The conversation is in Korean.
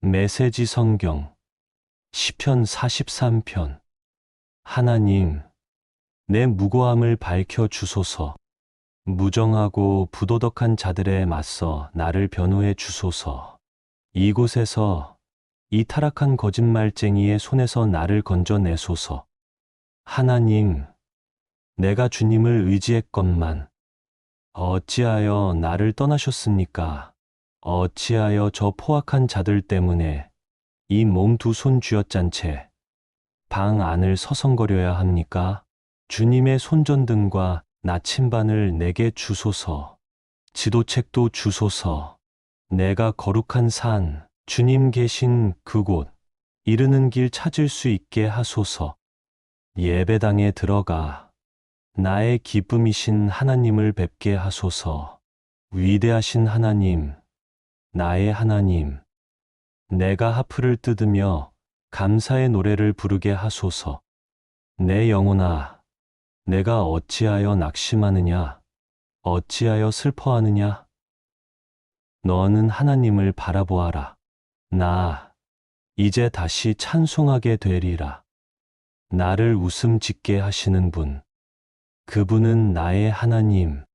메시지 성경 시편 43편. 하나님 내 무고함을 밝혀 주소서. 무정하고 부도덕한 자들에 맞서 나를 변호해 주소서. 이곳에서 이 타락한 거짓말쟁이의 손에서 나를 건져내소서. 하나님 내가 주님을 의지했건만 어찌하여 나를 떠나셨습니까? 어찌하여 저 포악한 자들 때문에 이 몸 두 손 쥐어짠 채 방 안을 서성거려야 합니까? 주님의 손전등과 나침반을 내게 주소서. 지도책도 주소서. 내가 거룩한 산, 주님 계신 그곳, 이르는 길 찾을 수 있게 하소서. 예배당에 들어가 나의 기쁨이신 하나님을 뵙게 하소서. 위대하신 하나님, 나의 하나님, 내가 하프를 뜯으며 감사의 노래를 부르게 하소서. 내 영혼아, 내가 어찌하여 낙심하느냐? 어찌하여 슬퍼하느냐? 너는 하나님을 바라보아라. 나, 이제 다시 찬송하게 되리라. 나를 웃음 짓게 하시는 분. 그분은 나의 하나님,